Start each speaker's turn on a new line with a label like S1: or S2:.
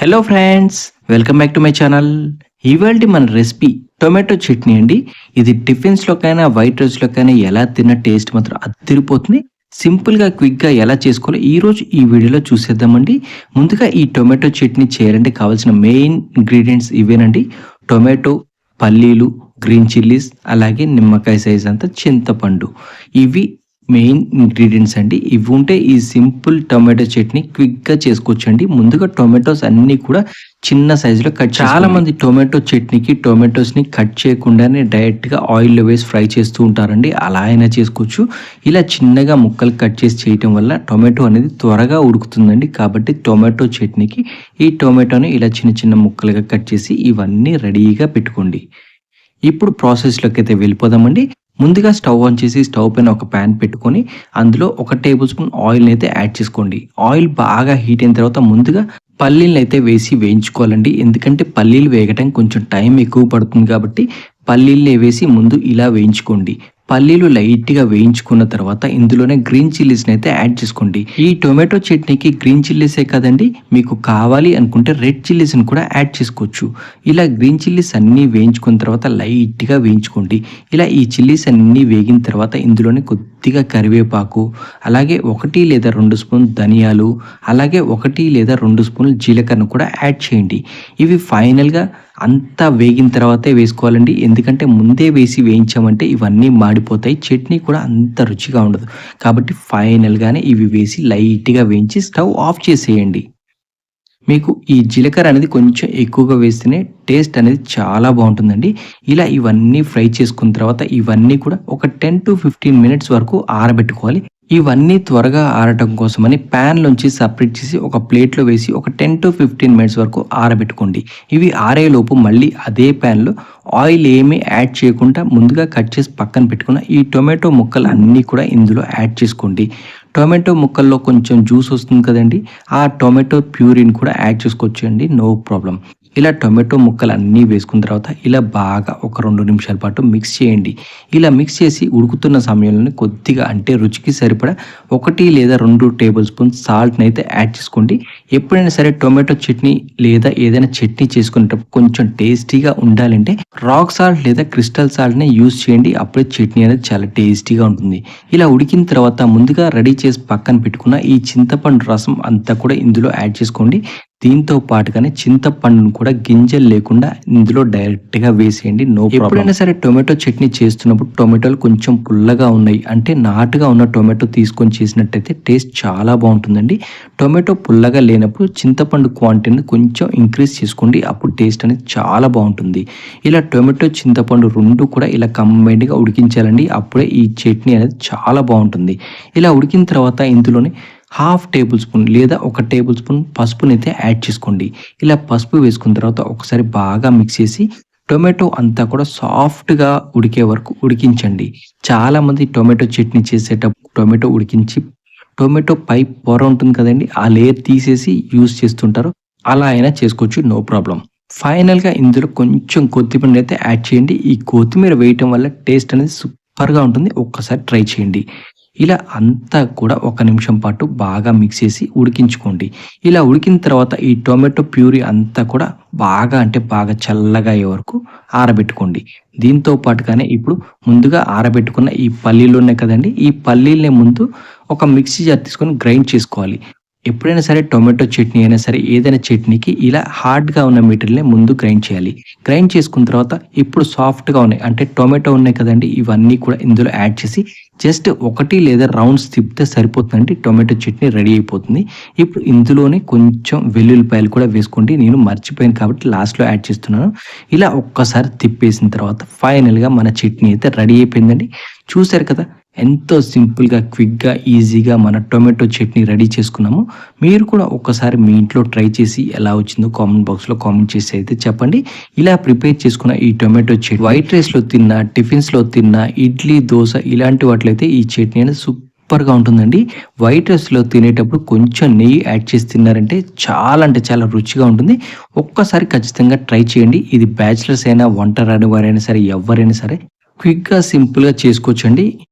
S1: Hello friends welcome back to my channel ఇవాళ మన recipe tomato chutney అండి. ఇది టిఫిన్స్లోకైనా వైట్ రైస్లోకైనా ఎలా తిన్న టేస్ట్ మాత్రం అదిరిపోతుంది. సింపుల్గా క్విక్గా ఎలా చేసుకోవాలో ఈరోజు ఈ వీడియోలో చూసేద్దామండి. ముందుగా ఈ టొమాటో చట్నీ చేయాలంటే కావాల్సిన మెయిన్ ఇంగ్రీడియంట్స్ ఇవేనండి. టొమాటో పల్లీలు గ్రీన్ చిల్లీస్ అలాగే నిమ్మకాయ సైజ్ అంతా చింతపండు. ఇవి మెయిన్ ఇంగ్రీడియంట్స్ అండి. ఇవి ఉంటే ఈ సింపుల్ టొమాటో చట్నీ క్విక్గా చేసుకోవచ్చండి. ముందుగా టొమాటోస్ అన్నీ కూడా చిన్న సైజులో కట్ చాలా మంది టొమాటో చట్నీకి టొమాటోస్ని కట్ చేయకుండానే డైరెక్ట్గా ఆయిల్లో వేసి ఫ్రై చేస్తూ ఉంటారండి. అలా అయినా చేసుకోవచ్చు. ఇలా చిన్నగా ముక్కలు కట్ చేసి చేయటం వల్ల టొమాటో అనేది త్వరగా ఉడుకుతుందండి. కాబట్టి టొమాటో చట్నీకి ఈ టొమాటోని ఇలా చిన్న చిన్న ముక్కలుగా కట్ చేసి ఇవన్నీ రెడీగా పెట్టుకోండి. ఇప్పుడు ప్రాసెస్లోకి అయితే వెళ్ళిపోదామండి. ముందుగా స్టవ్ ఆన్ చేసి స్టవ్ పైన ఒక ప్యాన్ పెట్టుకొని అందులో ఒక టేబుల్ స్పూన్ ఆయిల్ని అయితే యాడ్ చేసుకోండి. ఆయిల్ బాగా హీట్ అయిన తర్వాత ముందుగా పల్లీలను అయితే వేసి వేయించుకోవాలండి. ఎందుకంటే పల్లీలు వేగటం కొంచెం టైం ఎక్కువ పడుతుంది కాబట్టి పల్లీలు వేసి ముందు ఇలా వేయించుకోండి. పల్లీలు లైట్గా వేయించుకున్న తర్వాత ఇందులోనే గ్రీన్ చిల్లీస్ని అయితే యాడ్ చేసుకోండి. ఈ టొమాటో చట్నీకి గ్రీన్ చిల్లీసే కదండి? మీకు కావాలి అనుకుంటే రెడ్ చిల్లీస్ని కూడా యాడ్ చేసుకోవచ్చు. ఇలా గ్రీన్ చిల్లీస్ అన్నీ వేయించుకున్న తర్వాత లైట్గా వేయించుకోండి. ఇలా ఈ చిల్లీస్ అన్నీ వేగిన తర్వాత ఇందులోనే కొద్దిగా కరివేపాకు అలాగే ఒకటి లేదా రెండు స్పూన్ ధనియాలు అలాగే ఒకటి లేదా రెండు స్పూన్లు జీలకర్ర కూడా యాడ్ చేయండి. ఇవి ఫైనల్గా అంతా వేగిన తర్వాతే వేసుకోవాలండి. ఎందుకంటే ముందే వేసి వేయించామంటే ఇవన్నీ మాడిపోతాయి. చట్నీ కూడా అంత రుచిగా ఉండదు. కాబట్టి ఫైనల్గానే ఇవి వేసి లైట్గా వేయించి స్టవ్ ఆఫ్ చేసేయండి. మీకు ఈ జీలకర్ర అనేది కొంచెం ఎక్కువగా వేస్తేనే టేస్ట్ అనేది చాలా బాగుంటుందండి. ఇలా ఇవన్నీ ఫ్రై చేసుకున్న తర్వాత ఇవన్నీ కూడా ఒక టెన్ టు ఫిఫ్టీన్ మినిట్స్ వరకు ఆరబెట్టుకోవాలి. ఇవన్నీ త్వరగా ఆరటం కోసమని ప్యాన్లోంచి సపరేట్ చేసి ఒక ప్లేట్లో వేసి ఒక టెన్ టు ఫిఫ్టీన్ మినిట్స్ వరకు ఆరబెట్టుకోండి. ఇవి ఆరేలోపు మళ్ళీ అదే ప్యాన్లో ఆయిల్ ఏమీ యాడ్ చేయకుండా ముందుగా కట్ చేసి పక్కన పెట్టుకున్న ఈ టొమాటో ముక్కలు అన్నీ కూడా ఇందులో యాడ్ చేసుకోండి. టొమాటో ముక్కల్లో కొంచెం జ్యూస్ వస్తుంది కదండి ఆ టొమాటో ప్యూరిన్ కూడా యాడ్ చేసుకోవచ్చు అండి నో ప్రాబ్లం ఇలా టొమాటో ముక్కలు అన్నీ వేసుకున్న తర్వాత ఇలా బాగా ఒక రెండు నిమిషాల పాటు మిక్స్ చేయండి. ఇలా మిక్స్ చేసి ఉడుకుతున్న సమయంలో కొద్దిగా అంటే రుచికి సరిపడా ఒకటి లేదా రెండు టేబుల్ స్పూన్ సాల్ట్ని అయితే యాడ్ చేసుకోండి. ఎప్పుడైనా సరే టొమాటో చట్నీ లేదా ఏదైనా చట్నీ చేసుకునేటప్పుడు కొంచెం టేస్టీగా ఉండాలంటే రాక్ సాల్ట్ లేదా క్రిస్టల్ సాల్ట్ని యూస్ చేయండి. అప్పుడే చట్నీ అనేది చాలా టేస్టీగా ఉంటుంది. ఇలా ఉడికిన తర్వాత ముందుగా రెడీ చేసి పక్కన పెట్టుకున్న ఈ చింతపండు రసం అంతా కూడా ఇందులో యాడ్ చేసుకోండి. దీంతో పాటుగానే చింతపండును కూడా గింజలు లేకుండా ఇందులో డైరెక్ట్గా వేసేయండి. నో ఎప్పుడైనా సరే టొమాటో చట్నీ చేస్తున్నప్పుడు టొమాటోలు కొంచెం పుల్లగా ఉన్నాయి. అంటే నాటుగా ఉన్న టొమాటో తీసుకొని చేసినట్టయితే టేస్ట్ చాలా బాగుంటుందండి. టొమాటో పుల్లగా లేనప్పుడు చింతపండు క్వాంటిటీని కొంచెం ఇంక్రీజ్ చేసుకోండి. అప్పుడు టేస్ట్ అనేది చాలా బాగుంటుంది. ఇలా టొమాటో చింతపండు రెండు కూడా ఇలా కంబైన్డ్గా ఉడికించాలండి. అప్పుడే ఈ చట్నీ అనేది చాలా బాగుంటుంది. ఇలా ఉడికిన తర్వాత ఇందులోనే హాఫ్ టేబుల్ స్పూన్ లేదా ఒక టేబుల్ స్పూన్ పసుపుని అయితే యాడ్ చేసుకోండి. ఇలా పసుపు వేసుకున్న తర్వాత ఒకసారి బాగా మిక్స్ చేసి టొమాటో అంతా కూడా సాఫ్ట్గా ఉడికే వరకు ఉడికించండి. చాలామంది టొమాటో చట్నీ చేసేటప్పుడు టొమాటో ఉడికించి టొమాటో పై పొర ఉంటుంది కదండి ఆ లేయర్ తీసేసి యూస్ చేస్తుంటారు. అలా అయినా చేసుకోవచ్చు నో ప్రాబ్లం. ఫైనల్గా ఇందులో కొంచెం కొత్తిమీర అయితే యాడ్ చేయండి. ఈ కొత్తిమీర వేయటం వల్ల టేస్ట్ అనేది సూపర్గా ఉంటుంది. ఒక్కసారి ట్రై చేయండి. ఇలా అంతా కూడా ఒక నిమిషం పాటు బాగా మిక్స్ చేసి ఉడికించుకోండి. ఇలా ఉడికిన తర్వాత ఈ టొమాటో ప్యూరీ అంతా కూడా బాగా అంటే బాగా చల్లగా అయ్యే వరకు ఆరబెట్టుకోండి. దీంతో పాటుగానే ఇప్పుడు ముందుగా ఆరబెట్టుకున్న ఈ పల్లీలు ఉన్నాయి కదండి ఈ పల్లీలనే ముందు ఒక మిక్సీ జార్ తీసుకొని గ్రైండ్ చేసుకోవాలి. ఎప్పుడైనా సరే టొమాటో చట్నీ అయినా సరే ఏదైనా చట్నీకి ఇలా హార్డ్గా ఉన్న మెటీరియల్ని ముందు గ్రైండ్ చేయాలి. గ్రైండ్ చేసుకున్న తర్వాత ఇప్పుడు సాఫ్ట్గా ఉన్నాయి. అంటే టొమాటో ఉన్నాయి కదండి ఇవన్నీ కూడా ఇందులో యాడ్ చేసి జస్ట్ ఒకటి లేదా రౌండ్స్ తిప్పితే సరిపోతుందండి. టొమాటో చట్నీ రెడీ అయిపోతుంది. ఇప్పుడు ఇందులోనే కొంచెం వెల్లుల్లిపాయలు కూడా వేసుకోండి. నేను మర్చిపోయాను కాబట్టి లాస్ట్లో యాడ్ చేస్తున్నాను. ఇలా ఒక్కసారి తిప్పేసిన తర్వాత ఫైనల్గా మన చట్నీ అయితే రెడీ అయిపోయిందండి. చూశారు కదా ఎంతో సింపుల్గా క్విక్గా ఈజీగా మన టొమాటో చట్నీ రెడీ చేసుకున్నాము. మీరు కూడా ఒక్కసారి మీ ఇంట్లో ట్రై చేసి ఎలా వచ్చిందో కామెంట్ బాక్స్లో కామెంట్ చేసి అయితే చెప్పండి. ఇలా ప్రిపేర్ చేసుకున్న ఈ టొమాటో చట్నీ వైట్ రైస్లో తిన్నా టిఫిన్స్లో తిన్నా ఇడ్లీ దోశ ఇలాంటి వాటిలో ఈ చట్నీ అనేది సూపర్గా ఉంటుందండి. వైట్ రైస్లో తినేటప్పుడు కొంచెం నెయ్యి యాడ్ చేసి తిన్నారంటే చాలా అంటే చాలా రుచిగా ఉంటుంది. ఒక్కసారి ఖచ్చితంగా ట్రై చేయండి. ఇది బ్యాచిలర్స్ అయినా వంట రాని వారైనా సరే ఎవరైనా సరే క్విక్గా సింపుల్గా చేసుకోవచ్చండి.